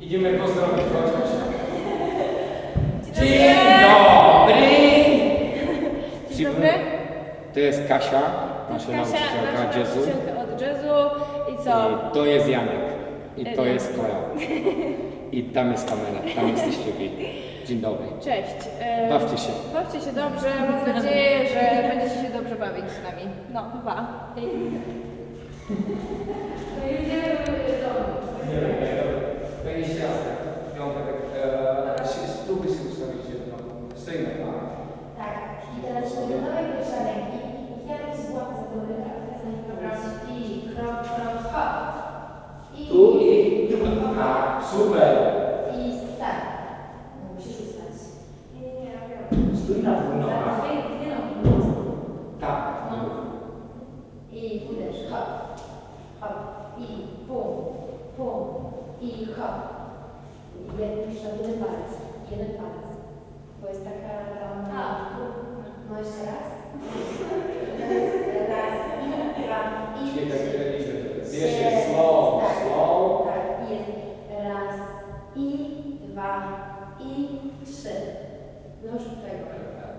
Idziemy pozdrowić chociaż. Dzień dobry! Dzień dobry. To jest Kasia, nasza nauczycielka jazzu. od jazzu. I co? I to jest Janek. I to jest Kola. I tam jest kamera, tam jesteście wy. Dzień dobry. Cześć. E, Bawcie się. Bawcie się dobrze. Mam nadzieję, że będziecie się dobrze bawić z nami. No, pa. No i idziemy do domu. Tak? Tak, i teraz do nowej pioszenki i jakiś złap za dobry Dobra, i krok, krok, hop. I, Tu i... Tak, super. i start. No, musisz ustać. Nie, nie, nie, Stój na dwóch Tak, nogach. dwie, dwie nogi. Tak. No. I uderz, hop, hop. I pum, pum. I hop. Jeden, jeden palec, jeden palec. Bo jest taka tam... No jeszcze raz. Raz, dwa i Czyli tak trzy. liczby. Pierwszy slow, Tak, slow. Tak, i jest raz i dwa i trzy. No już tego.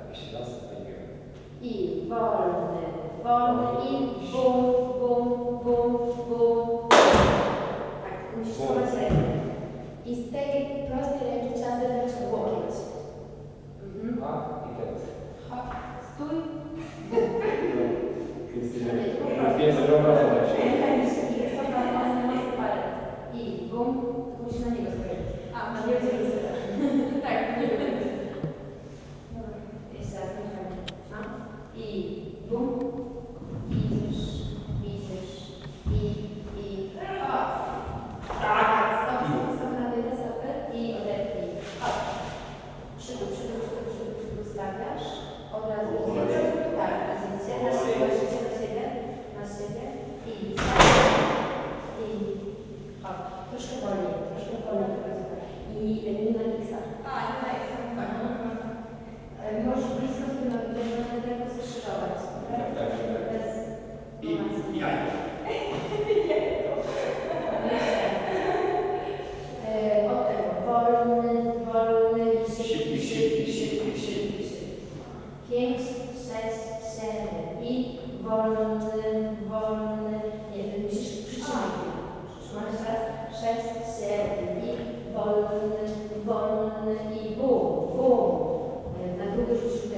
Jeszcze raz zapomniałem. I wolny, wolny i bum, bum, bum, bum. Tak, musisz schować rękę. I z tej prostej ręki trzeba zebrać łokieć. Mhm. A, i teraz. Hop, stój. I soba mocno, mocno palec. I bum, musisz na niego spojrzeć. A, na niego spojrzeć. Tak, nie wiem. Dobra, jeszcze raz, nie fajnie. No. I bum. Idziesz, idziesz. I, i, hop. Tak. Stop, stop, stop, na jedne stopy. I odepnij. Hop. Przydół, przydół, przydół, przydół, przydół stawiasz. Od razu idziecie. Tak, idziecie. Na siebie, na siebie, na siebie. Na siebie. I I hop. Troszkę wolniej, troszkę wolniej. I nie na miksa. A, nie na miksa. Tak. E, Możesz blisko z tym nogi, żeby tylko skrzyżować. Tak, tak, tak. Bez... I jaj. E, Od tego. Wolny, wolny, Szybki, szybki, szybki, szybki. Pięć, sześć, siedem i wolny, wolny, wolny, wolny i bum, bum. Na drugi rzut